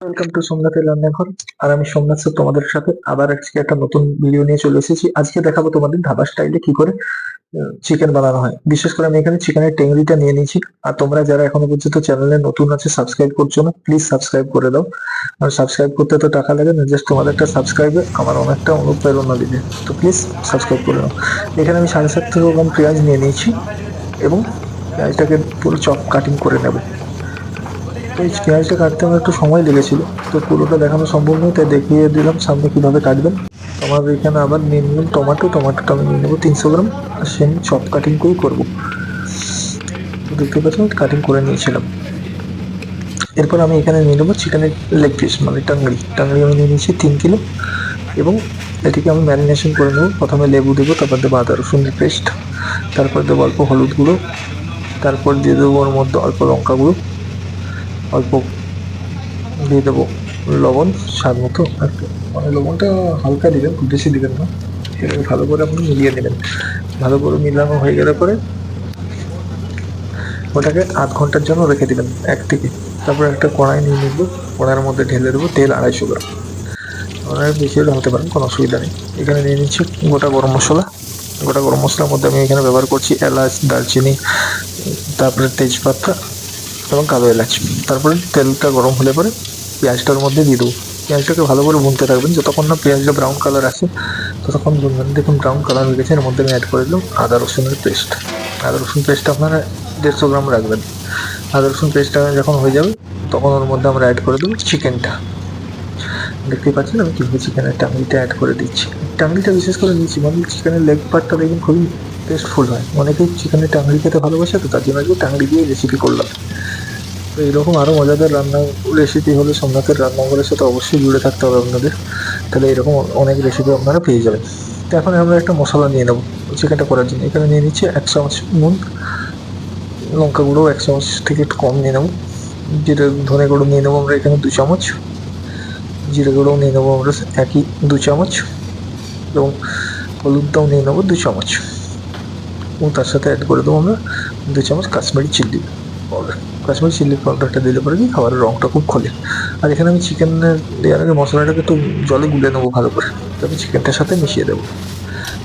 Welcome to সোমনাথের রান্নাঘর। আর আমি Somnath sir তোমাদের সাথে আবার আজকে একটা নতুন ভিডিও নিয়ে চলে এসেছি। আজকে দেখাবো তোমাদের ধাবা স্টাইলে কি করে চিকেন বানানো হয়। বিশেষ করে আমি এখানে চিকেনের টেংরিটা নিয়ে নিয়েছি। আর তোমরা যারা এখনও পর্যন্ত চ্যানেলে নতুন আছে সাবস্ক্রাইব করছ না প্লিজ সাবস্ক্রাইব করে দাও। আর সাবস্ক্রাইব করতে তো টাকা লাগে না জাস্ট তোমাদের একটা সাবস্ক্রাইবে আমার অনেকটা অনুপ্রেরণা দিবে তো প্লিজ সাবস্ক্রাইব করে নাও। এখানে আমি সাড়ে সাতশো গ্রাম পেঁয়াজ নিয়ে নিয়েছি এবং পেঁয়াজটাকে পুরো চপ কাটিং করে নেব। এই পেঁয়াজটা কাটতে আমার একটু সময় লেগেছিল। তো পুরোটা দেখানো সম্ভব নয়, তাই দেখিয়ে দিলাম, সামনে কীভাবে কাটবেন। আমার এখানে আবার নিয়ে নিলাম টমেটো টমেটোটা আমি নিয়ে নেব তিনশো গ্রাম। আর সেম চপ কাটিং করেই করব। দেখতে পাচ্ছেন কাটিং করে নিয়েছিলাম। এরপর আমি এখানে নিয়ে নেব চিকেনের লেগ পিস মানে টাংড়ি। টাংড়ি আমি নিয়ে নিয়েছি তিন কিলো। এবং এটিকে আমি ম্যারিনেশন করে নেব। প্রথমে লেবু দেবো, তারপর দেবো আদা রসুনের পেস্ট তারপর দেবো অল্প হলুদ গুঁড়ো, তারপর দিয়ে দেবো ওর মধ্যে অল্প লঙ্কা গুঁড়ো। অল্প দিয়ে দেবো লবণ, স্বাদ মতো। একটু মানে লবণটা হালকা দিবেন, খুব বেশি দিবেন না। এটাকে ভালো করে আপনি মিলিয়ে নেবেন। ভালো করে মিলানো হয়ে গেলে পরে ওটাকে আধ ঘণ্টার জন্য রেখে দিবেন, এক থেকে তারপরে একটা কড়াই নিয়ে নিব। কড়াইয়ের মধ্যে ঢেলে দেবো তেল আড়াইশো গ্রাম। আপনারা বেশি ঢালতে পারেন, কোনো অসুবিধা নেই। এখানে নিয়ে নিচ্ছি গোটা গরম মশলা। গোটা গরম মশলার মধ্যে আমি এখানে ব্যবহার করছি এলাচ, দারচিনি, তারপরে তেজপাতা এবং কালো এলাচ। তারপরে তেলটা গরম হলে পরে পেঁয়াজটার মধ্যে দিয়ে দেবো। পেঁয়াজটাকে ভালো করে ভুনতে থাকবেন। যতক্ষণ না পেঁয়াজটা ব্রাউন কালার আসে, ততক্ষণ ভুনবেন দেখুন ব্রাউন কালার হয়ে গেছে। এর মধ্যে আমি অ্যাড করে দিলাম আদা রসুনের পেস্ট আদা, রসুন পেস্টটা আপনারা দেড়শো গ্রাম রাখবেন। আদা, রসুন পেস্টটা যখন হয়ে যাবে, তখন ওর মধ্যে আমরা অ্যাড করে দেবো চিকেনটা দেখতেই পাচ্ছেন আমি কীভাবে চিকেনের টাংলিটা অ্যাড করে দিচ্ছি। টাংলিটা বিশেষ করে দিচ্ছি মানে চিকেনের লেগ পার্টটা দেখবেন খুবই টেস্টফুল হয়। অনেকেই চিকেনের টাংলি খেতে ভালোবাসে, তো তার জন্য আজকে টাংলি দিয়ে রেসিপি করলাম। তো এইরকম আরও মজাদার রান্না রেসিপি হলে সোমনাথের রান্নাঘরের সাথে অবশ্যই জুড়ে থাকতে হবে আপনাদের। তাহলে এরকম অনেক রেসিপি আপনারা পেয়ে যাবেন। তো এখন আমরা একটা মশলা নিয়ে নেব, চিকেনটা করার জন্য। এখানে নিয়ে নিচ্ছি এক চামচ নুন, লঙ্কা গুঁড়ো এক চামচ থেকে একটু কম নিয়ে নেব। জিরে, ধনে গুঁড়ো নিয়ে নেব আমরা এখানে দু চামচ। জিরে গুঁড়োও নিয়ে নেব আমরা একই দু চামচ এবং হলুদটাও নিয়ে নেব দু চামচ। এবং তার সাথে অ্যাড করে দেবো আমরা দু চামচ কাশ্মীরি চিল্লি পাউডার কাশ্মীরি চিল্লি পাউডারটা দিলে পরে কি খাবারের রঙটা খুব খোলে। আর এখানে আমি চিকেনের দেওয়ার আগে মশলাটাকে একটু জলে গুলে নেব ভালো করে। তারপর চিকেনটার সাথে মিশিয়ে দেবো।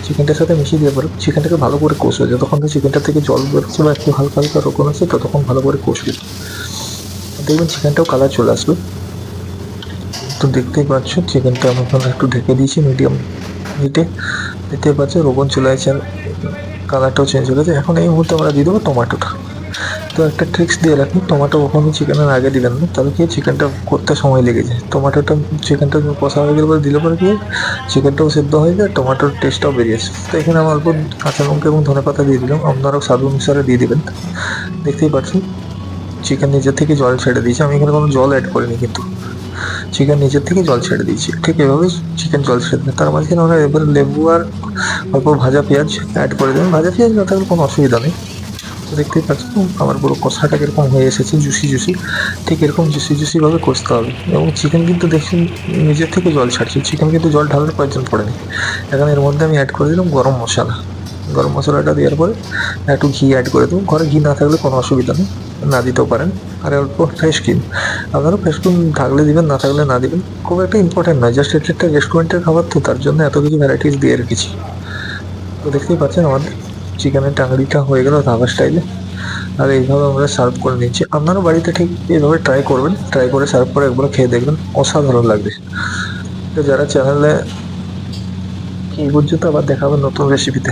চিকেনটার সাথে মিশিয়ে দিয়ে পরে চিকেনটাকে ভালো করে কষবে যতক্ষণ চিকেনটা থেকে জল বেরোচ্ছে বা একটু হালকা হালকা রকম আছে, ততক্ষণ ভালো করে কষবে দেখবেন চিকেনটাও কালার চলে আসবে তো দেখতেই পাচ্ছ চিকেনটা আমি এখন একটু ঢেকে দিয়েছি মিডিয়াম হিটে দেখতে পাচ্ছ রোবন চলে আসছে কালারটাও চেঞ্জ হয়ে গেছে। এখন এই মুহূর্তে আমরা দিয়ে দেবো টমেটোটা তো একটা ট্রিক্স দিয়ে রাখি। টমেটো কখনো চিকেনের আগে দিবেন না। তাহলে কি চিকেনটা করতে সময় লেগে যায়। টমেটোটা চিকেনটা কষা হয়ে গেলে পরে দিলে পরে কি চিকেনটাও সেদ্ধ হয়ে যায় টমাটোর টেস্টটাও বেরিয়েছে তো এখানে আমি অল্প কাঁচা লঙ্কা এবং ধনে পাতা দিয়ে দিলাম। আপনারাও স্বাদ অনুসারে দিয়ে দেবেন। দেখতেই পাচ্ছেন চিকেন নিজের থেকে জল ছেড়ে দিয়েছে। আমি এখানে কোনো জল অ্যাড করিনি কিন্তু। চিকেন নিজের থেকে জল ছেড়ে দিয়েছি। ঠিক এভাবে চিকেন জল ছেড়ে দেবে তার মাঝখানে আমরা এবার লেবু আর অল্প ভাজা পেঁয়াজ অ্যাড করে দেবেন ভাজা পেঁয়াজ না থাকলে কোনো অসুবিধা নেই। তো দেখতেই পাচ্ছেন আমার পুরো কষাটা কীরকম হয়ে এসেছে, জুসি জুসি, ঠিক এরকম জুসি জুসিভাবে কষতে হবে। এবং চিকেন কিন্তু দেখছেন নিজের থেকে জল ছাড়ছে চিকেন কিন্তু জল ঢালার প্রয়োজন পড়েনি এখন এর মধ্যে আমি অ্যাড করে দিলাম গরম মশলা। গরম মশলাটা দেওয়ার পরে একটু ঘি অ্যাড করে দেবো। ঘরে ঘি না থাকলে কোনো অসুবিধা নেই, না দিতেও পারেন। আর অল্প ফ্রেশ ক্রিম আপনারা ফ্রেশ ক্রিম থাকলে দিবেন, না থাকলে না দিবেন, খুব একটা ইম্পর্টেন্ট নয়। জাস্ট এটা একটা রেস্টুরেন্টের খাবার তো, তার জন্য এত কিছু ভ্যারাইটিস দিয়ে রেখেছি। তো দেখতেই পাচ্ছেন আমাদের চিকেনের টাঙ্গড়িটা হয়ে গেল ধাবা স্টাইলে আর এইভাবে আমরা সার্ভ করে নিচ্ছি আপনারও বাড়িতে ঠিক এইভাবে ট্রাই করবেন। ট্রাই করে সার্ভ করে একবার খেয়ে দেখবেন। অসাধারণ লাগবে। তো যারা চ্যানেলে এই পর্যন্ত আবার দেখাবেন নতুন রেসিপিতে